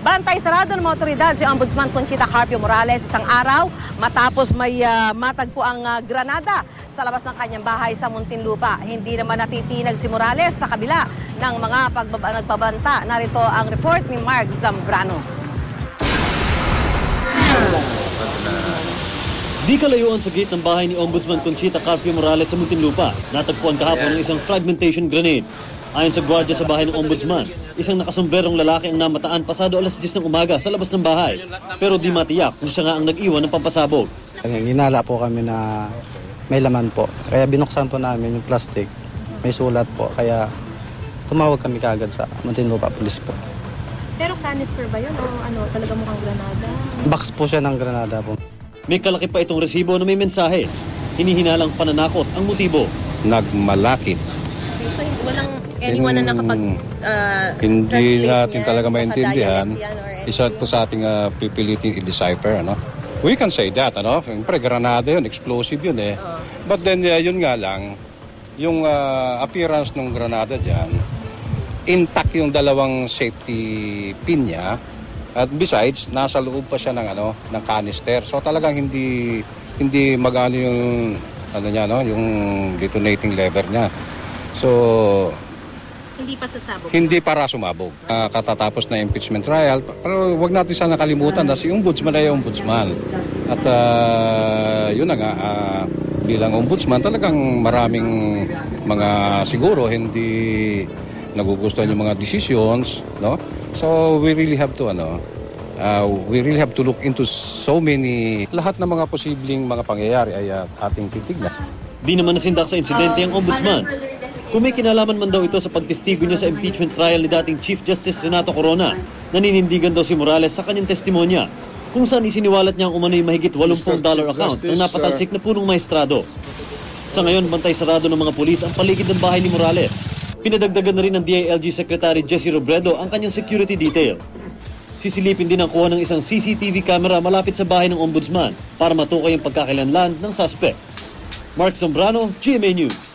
Bantay sarado ng mga otoridad si Ombudsman Conchita Carpio Morales isang araw matapos may ah, matagpo ang ah, granada sa labas ng kanyang bahay sa Muntinlupa. Hindi naman natitinag si Morales sa kabila ng mga pagbaba nagpabanta. Narito ang report ni Mark Zambrano. Di kalayuan sa gate ng bahay ni Ombudsman Conchita Carpio Morales sa Muntinlupa. Natagpuan kahapon ng isang fragmentation grenade. Ayon sa gwardiya sa bahay ng Ombudsman, isang nakasombrerong lalaki ang namataan pasado alas 10 ng umaga sa labas ng bahay. Pero di matiyak kung siya nga ang nag-iwan ng pampasabog. Ginala po kami na may laman po. Kaya binuksan po namin yung plastic. May sulat po. Kaya tumawag kami kaagad sa Muntinlupa Police po. Pero canister ba yun o ano, talaga mukhang granada? Box po siya ng granada po. May kalaki pa itong resibo na may mensahe. Hinihinalang pananakot ang motibo. nagmalakit. Okay, so walang anyone na nakapag uh, Hindi natin talaga maintindihan. Isa to sa ating ah, pipiliting i-decipher, ano? We can say that, ano? Siyempre, granada yun, explosive yun eh. But then, ah, yun nga lang, yung ah, appearance ng granada dyan, intact yung dalawang safety pin niya. At besides, nasa loob pa siya ng ano, ng canister. So talagang hindi hindi magano yung ano niya no, yung detonating lever niya. So Hindi pa sasabog. hindi para sumabog. Ah, katatapos na impeachment trial, pero wag natin sana kalimutan na si ombudsman ay ombudsman. At ah, yun na nga, ah, bilang ombudsman talagang maraming mga siguro hindi nagugustuhan yung mga decisions, no? So we really have to ano, ah, we really have to look into so many lahat ng mga posibleng mga pangyayari ay ah, ating titignan. Di naman nasindak sa insidente ang ombudsman. Kung may kinalaman man daw ito sa pagtestigo niya sa impeachment trial ni dating Chief Justice Renato Corona, naninindigan daw si Morales sa kanyang testimonya kung saan isiniwalat niya ang umano'y mahigit 80 dollar account ng napatalsik na punong maestrado. Sa ngayon, bantay sarado ng mga pulis ang paligid ng bahay ni Morales. Pinadagdagan na rin ng DILG Secretary Jesse Robredo ang kanyang security detail. Sisilipin din ang kuha ng isang CCTV camera malapit sa bahay ng ombudsman para matukoy ang pagkakalanlan ng suspect. Mark Zambrano, GMA News.